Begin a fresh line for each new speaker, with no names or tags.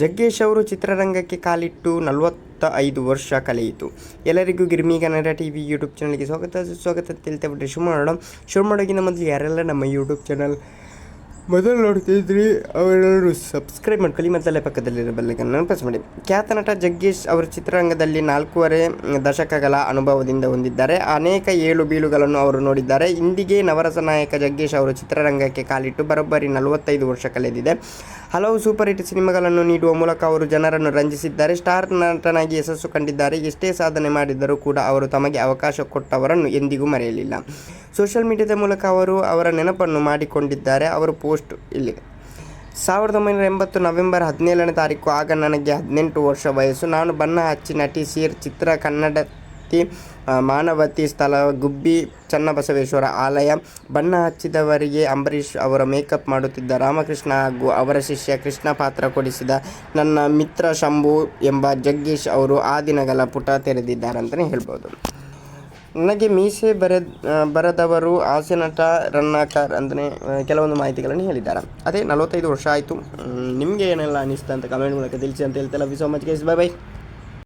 ಜಗ್ಗೇಶ್ ಅವರು ಚಿತ್ರರಂಗಕ್ಕೆ ಕಾಲಿಟ್ಟು ನಲವತ್ತ ಐದು ವರ್ಷ ಕಳೆಯಿತು. ಎಲ್ಲರಿಗೂ Girmi Kannada T V YouTube ಚಾನಲ್ಗೆ ಸ್ವಾಗತ. ಸ್ವಾಗತ ತಿಳ್ತಾ ಬಿಟ್ಟರೆ ಶುರು ಮಾಡೋಣ ಶುರು ಮಾಡೋಕ್ಕಿಂತ ಮೊದಲು ಯಾರೆಲ್ಲ ನಮ್ಮ ಯೂಟ್ಯೂಬ್ ಚಾನಲ್ ಮೊದಲು ನೋಡ್ತಿದ್ರಿ, ಅವರೆಲ್ಲರೂ ಸಬ್ಸ್ಕ್ರೈಬ್ ಮಾಡ್ಕೊಳ್ಳಿ ಮತ್ತಲ್ಲೇ ಪಕ್ಕದಲ್ಲಿರೋ ಬೆಲ್ಲೈಕನ್ನು ಪ್ರೆಸ್ ಮಾಡಿ. ಖ್ಯಾತ ನಟ ಜಗ್ಗೇಶ್ ಅವರು ಚಿತ್ರರಂಗದಲ್ಲಿ ನಾಲ್ಕೂವರೆ ದಶಕಗಳ ಅನುಭವದಿಂದ ಹೊಂದಿದ್ದಾರೆ. ಅನೇಕ ಏಳು ಬೀಳುಗಳನ್ನು ಅವರು ನೋಡಿದ್ದಾರೆ. ಇಂದಿಗೆ ನವರಸ ನಾಯಕ ಜಗ್ಗೇಶ್ ಅವರು ಚಿತ್ರರಂಗಕ್ಕೆ ಕಾಲಿಟ್ಟು ಬರೋಬ್ಬರಿ ನಲವತ್ತೈದು ವರ್ಷ ಕಳೆದಿದೆ. ಹಲವು ಸೂಪರ್ ಹಿಟ್ ಸಿನಿಮಾಗಳನ್ನು ನೀಡುವ ಮೂಲಕ ಅವರು ಜನರನ್ನು ರಂಜಿಸಿದ್ದಾರೆ. ಸ್ಟಾರ್ ನಟನಾಗಿ ಯಶಸ್ಸು ಕಂಡಿದ್ದಾರೆ. ಎಷ್ಟೇ ಸಾಧನೆ ಮಾಡಿದ್ದರೂ ಕೂಡ ಅವರು ತಮಗೆ ಅವಕಾಶ ಕೊಟ್ಟವರನ್ನು ಎಂದಿಗೂ ಮರೆಯಲಿಲ್ಲ. ಸೋಷಿಯಲ್ ಮೀಡಿಯಾದ ಮೂಲಕ ಅವರು ಅವರ ನೆನಪನ್ನು ಮಾಡಿಕೊಂಡಿದ್ದಾರೆ. ಅವರು ಪೋಸ್ಟ್ ಇಲ್ಲಿದೆ ಸಾವಿರದ ಒಂಬೈನೂರ ಎಂಬತ್ತು ನವೆಂಬರ್ ಹದಿನೇಳನೇ ತಾರೀಕು, ಆಗ ನನಗೆ ಹದಿನೆಂಟು ವರ್ಷ ವಯಸ್ಸು. ನಾನು ಬಣ್ಣ ಹಚ್ಚಿ ನಟಿಸಿ ಚಿತ್ರ ಕನ್ನಡತಿ ಆ, ಮಾನವತಿ ಸ್ಥಳ ಗುಬ್ಬಿ ಚನ್ನಬಸವೇಶ್ವರ ಆಲಯ. ಬಣ್ಣ ಹಚ್ಚಿದವರಿಗೆ ಅಂಬರೀಷ್ ಅವರ ಮೇಕಪ್ ಮಾಡುತ್ತಿದ್ದ ರಾಮಕೃಷ್ಣ ಹಾಗೂ ಅವರ ಶಿಷ್ಯ ಕೃಷ್ಣ ಪಾತ್ರ ಕೊಡಿಸಿದ ನನ್ನ ಮಿತ್ರ ಶಂಭು ಎಂಬ ಜಗ್ಗೀಶ್ ಅವರು ಆ ದಿನಗಳ ಪುಟ ತೆರೆದಿದ್ದಾರೆ ಅಂತಲೇ ಹೇಳ್ಬೋದು. ನನಗೆ ಮೀಸೆ ಬರ ಬರದವರು ಹಾಸ್ಯ ನಟ ರನ್ನಾಕರ್ ಅಂತಲೇ ಕೆಲವೊಂದು ಮಾಹಿತಿಗಳನ್ನು ಹೇಳಿದ್ದಾರೆ. ಅದೇ ನಲವತ್ತೈದು ವರ್ಷ ಆಯಿತು. ನಿಮಗೆ ಏನೆಲ್ಲ ಅನಿಸ್ತಾ ಅಂತ ಕಮೆಂಟ್ ಮೂಲಕ ತಿಳಿಸಿ ಅಂತ ಹೇಳ್ತಾ love you so much guys bye bye